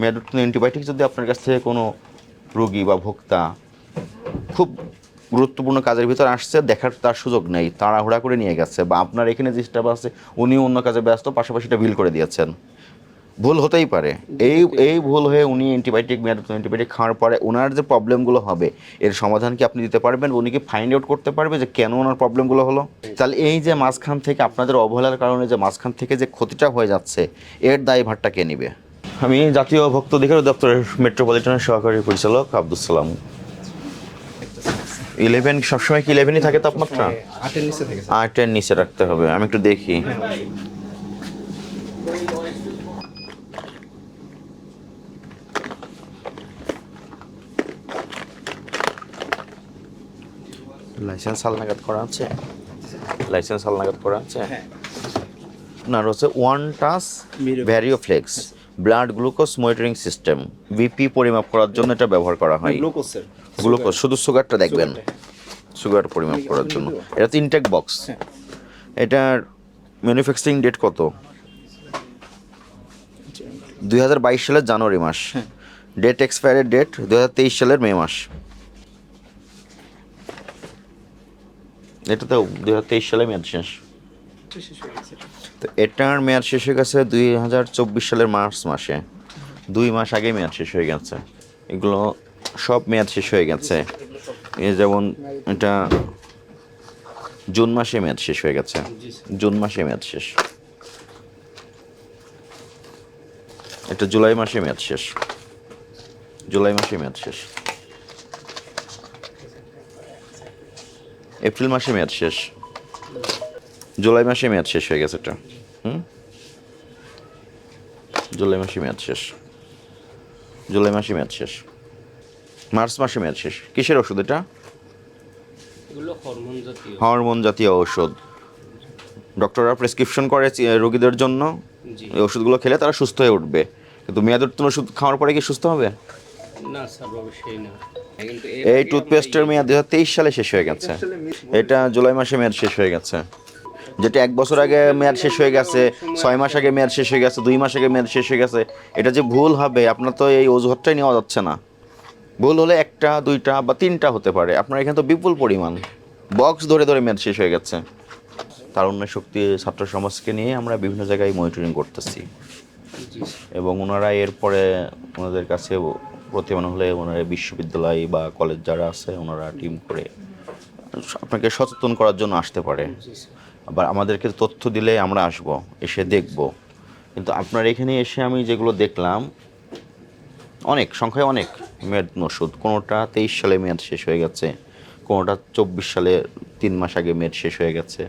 মেয়াদোত্তীর্ণ antibiotic যদি আপনার কাছ থেকে কোনো রোগী বা ভোক্তা খুব গুরুত্বপূর্ণ কাজের ভিতর আসছে, দেখার তার সুযোগ নেই, তাড়াহুড়া করে নিয়ে গেছে বা আপনার এখানে যে স্টাফ আছে, উনিও অন্য কাজে ব্যস্ত, পাশাপাশি বিল করে দিয়েছেন। ভুল হতেই পারে। এই এই ভুল হয়ে উনি অ্যান্টিবায়োটিক অ্যান্টিবায়োটিক খাওয়ার পরে ওনার যে প্রবলেমগুলো হবে, এর সমাধান কি আপনি দিতে পারবেন? উনি কি ফাইন্ড আউট করতে পারবে যে কেন ওনার প্রবলেমগুলো হলো? তাহলে এই যে মাঝখান থেকে আপনাদের অবহেলার কারণে যে মাঝখান থেকে যে ক্ষতিটা হয়ে যাচ্ছে, এর দায়ভারটা কে নিবে? আমি জাতীয় ভক্ত অধিকার দপ্তরের মেট্রোপলিটনের সহকারী পরিচালক আব্দুল সালাম। ইলেভেন সবসময় কি ইলেভেনই থাকে তাপমাত্রা? আটের নিচে রাখতে হবে আমি একটু দেখি। লাইসেন্স হালনাগাদ করা আছে? লাইসেন্স হালনাগাদ করা আছে? না আপনার হচ্ছে one touch Miro- Varioflex blood glucose monitoring system BP পরিমাপ করার জন্য এটা ব্যবহার করা হয়। গ্লুকোজ শুধু সুগারটা দেখবেন। সুগার পরিমাপ করার জন্য। এটা তো ইনটেক বক্স হ্যাঁ। এটার ম্যানুফ্যাকচারিং ডেট কত? দুই হাজার বাইশ সালের জানুয়ারি মাস। ডেট এক্সপায়ারের ডেট দু হাজার তেইশ সালের মে মাস। এটা তো দুই হাজার তেইশ সালে মেয়াদ শেষ তো এটার মেয়াদ শেষ হয়ে গেছে দুই হাজার চব্বিশ সালের মার্চ মাসে। দুই মাস আগে মেয়াদ শেষ হয়ে গেছে। এগুলো সব মেয়াদ শেষ হয়ে গেছে। এ যেমন এটা জুন মাসে মেয়াদ শেষ হয়ে গেছে। জুন মাসে মেয়াদ শেষ। এটা জুলাই মাসে মেয়াদ শেষ। জুলাই মাসে মেয়াদ শেষ। এপ্রিল মাসে মেয়াদ শেষ। জুলাই মাসে মেয়াদ শেষ হয়ে গেছে এটা। হুম? জুলাই মাসে মেয়াদ শেষ। জুলাই মাসে মেয়াদ শেষ। মার্চ মাসে মেয়াদ শেষ। কিসের ওষুধ এটা? হরমোন জাতীয়। হরমোন ঔষধ ডক্টররা প্রেসক্রিপশন করে রোগীদের জন্য। এই ওষুধগুলো খেলে তারা সুস্থ হয়ে উঠবে। কিন্তু মেয়াদোত্তীর্ণ ওষুধ খাওয়ার পরে কি সুস্থ হবে? না স্যার অবশ্যই না। এই টুথপেস্টের মেয়াদ দু তেইশ সালে শেষ হয়ে গেছে। এটা জুলাই মাসে মেয়াদ শেষ হয়ে গেছে। যেটা এক বছর আগে মেয়াদ শেষ হয়ে গেছে, ছয় মাস আগে মেয়াদ শেষ হয়ে গেছে, দুই মাস আগে মেয়াদ শেষ হয়ে গেছে, এটা যে ভুল হবে, আপনার তো এই অজুহাতটাই নেওয়া যাচ্ছে না। ভুল হলে একটা, দুইটা বা তিনটা হতে পারে। আপনার এখানে তো বিপুল পরিমাণ। বক্স ধরে ধরে মেয়াদ শেষ হয়ে গেছে। তার অন্য শক্তি ছাত্র সমাজকে নিয়ে আমরা বিভিন্ন জায়গায় মনিটরিং করতেছি। এবং ওনারা এরপরে ওনাদের কাছে প্রতিমান হলে ওনারা বিশ্ববিদ্যালয় বা কলেজ যারা আছে, ওনারা টিম করে আপনাকে সচেতন করার জন্য আসতে পারে। আবার আমাদেরকে তথ্য দিলে আমরা আসব, এসে দেখব। কিন্তু আপনার এখানে এসে আমি যেগুলো দেখলাম, অনেক, সংখ্যায় অনেক মেয়াদ ওষুধ কোনোটা তেইশ সালে মেয়াদ শেষ হয়ে গেছে, কোনোটা চব্বিশ সালে তিন মাস আগে মেয়াদ শেষ হয়ে গেছে।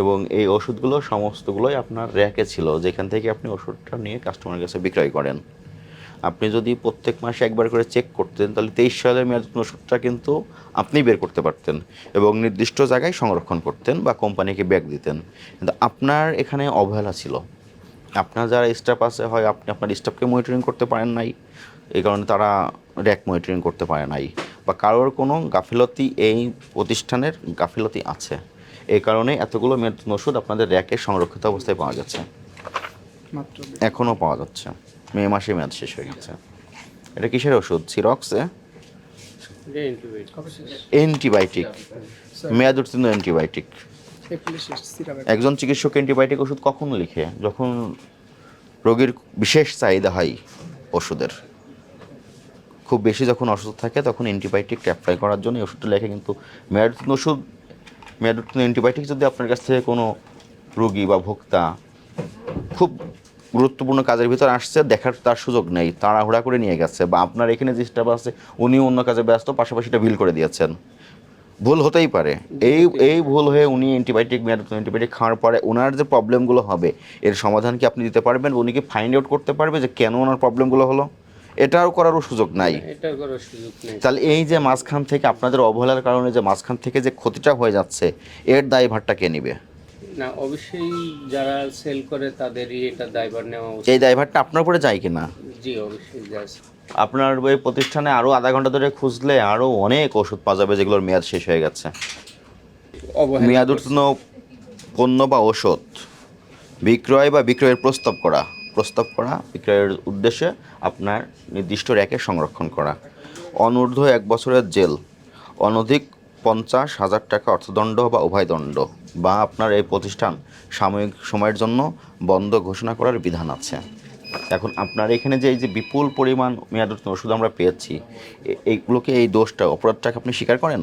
এবং এই ওষুধগুলো সমস্তগুলোই আপনার র্যাকে ছিল, যেখান থেকে আপনি ওষুধটা নিয়ে কাস্টমারের কাছে বিক্রয় করেন। আপনি যদি প্রত্যেক মাসে একবার করে চেক করতেন তাহলে তেইশ সালের মেয়াদ ওষুধটা কিন্তু আপনি বের করতে পারতেন এবং নির্দিষ্ট জায়গায় সংরক্ষণ করতেন বা কোম্পানিকে ব্যাগ দিতেন। কিন্তু আপনার এখানে অবহেলা ছিল। আপনার যারা স্টাফ আছে হয় আপনি আপনার স্টাফকে মনিটরিং করতে পারেন নাই এই কারণে তারা র্যাক মনিটরিং করতে পারে নাই বা কারোর কোনো গাফিলতি এই প্রতিষ্ঠানের গাফিলতি আছে। এই কারণে এতগুলো মেয়াদ ওষুধ আপনাদের র্যাকে সংরক্ষিত অবস্থায় পাওয়া গেছে। মাত্র এখনও পাওয়া যাচ্ছে। মে মাসে মেয়াদ শেষ হয়ে গেছে। এটা কিসের ওষুধ? সিরক্সে অ্যান্টিবায়োটিক মেয়াদ উত্তীর্ণ অ্যান্টিবায়োটিক একজন চিকিৎসক অ্যান্টিবায়োটিক ওষুধ কখন লিখে? যখন রোগীর বিশেষ চাহিদা হয় ওষুধের। খুব বেশি যখন অসুস্থ থাকে তখন অ্যান্টিবায়োটিক অ্যাপ্লাই করার জন্য ওষুধটা লেখে। কিন্তু মেয়াদোত্তীর্ণ ওষুধ মেয়াদোত্তীর্ণ অ্যান্টিবায়োটিক যদি আপনার কাছ থেকে কোনো রোগী বা ভোক্তা খুব গুরুত্বপূর্ণ কাজের ভিতর আসছে দেখার তার সুযোগ নেই তাড়াহুড়া করে নিয়ে গেছে বা আপনার এখানে যে স্টাফ আছে উনিও অন্য কাজে ব্যস্ত পাশাপাশি এটা বিল করে দিয়েছেন। ভুল হতেই পারে। এই এই ভুল হয়ে উনি অ্যান্টিবায়োটিক অ্যান্টিবায়োটিক খাওয়ার পরে ওনার যে প্রবলেমগুলো হবে এর সমাধান কি আপনি দিতে পারবেন? উনি কি ফাইন্ড আউট করতে পারবে যে কেন ওনার প্রবলেমগুলো হলো? এটাও করারও সুযোগ নাই। সুযোগ নেই। তাহলে এই যে মাঝখান থেকে আপনাদের অবহেলার কারণে যে মাঝখান থেকে যে ক্ষতিটা হয়ে যাচ্ছে এর দায়ভারটা কে নিবে? না অবশ্যই যারা সেল করে তাদেরই এটা দায়ভার নেওয়া উচিত। এই দায়ভারটা আপনার উপরে যায় কিনা? জি অবশ্যই যাস আপনার ওই প্রতিষ্ঠানে আরও আধা ঘণ্টা ধরে খুঁজলে আরও অনেক ওষুধ পাওয়া যাবে যেগুলোর মেয়াদ শেষ হয়ে গেছে। অবহেলা মেয়াদ উত্তীর্ণ পণ্য বা ওষুধ বিক্রয় বা বিক্রয়ের প্রস্তাব করা। প্রস্তাব করা বিক্রয়ের উদ্দেশ্যে আপনার নির্দিষ্ট র্যাকে সংরক্ষণ করা। অনূর্ধ্ব এক বছরের জেল। অনধিক পঞ্চাশ হাজার টাকা অর্থদণ্ড বা উভয়দণ্ড বা আপনার এই প্রতিষ্ঠান সাময়িক সময়ের জন্য বন্ধ ঘোষণা করার বিধান আছে। এখন আপনার এখানে যে এই যে বিপুল পরিমাণ মেয়াদোত্তীর্ণ ওষুধ আমরা পেয়েছি এইগুলোকে এই দোষটা অপরাধটাকে আপনি স্বীকার করেন?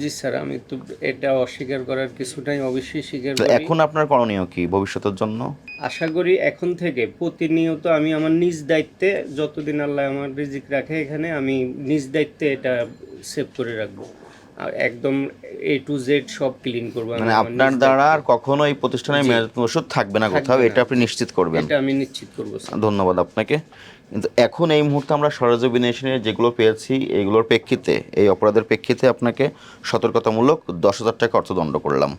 জি স্যার আমি তো এটা অস্বীকার করার কিছুটাই অবশ্যই স্বীকার করি। এখন আপনার করণীয় কি ভবিষ্যতের জন্য? আশা করি এখন থেকে প্রতিনিয়ত আমি আমার নিজ দায়িত্বে যতদিন আল্লাহ আমার রিজিক রাখে এখানে আমি নিজ দায়িত্বে এটা সেভ করে রাখব। একদম এ টু জেড সব ক্লিন করব। মানে আপনার দ্বারা আর কখনো এই প্রতিষ্ঠানে মেয়াদ ওষুধ থাকবে না কোথাও এটা আপনি নিশ্চিত করবেন। এটা আমি নিশ্চিত করব স্যার। ধন্যবাদ আপনাকে। কিন্তু এখন এই মুহূর্তে আমরা সরজবিনেশনে যেগুলো পেয়েছি এগুলোর প্রেক্ষিতে এই অপরাধের প্রেক্ষিতে আপনাকে সতর্কতামূলক দশ হাজার টাকা অর্থদণ্ড করলাম।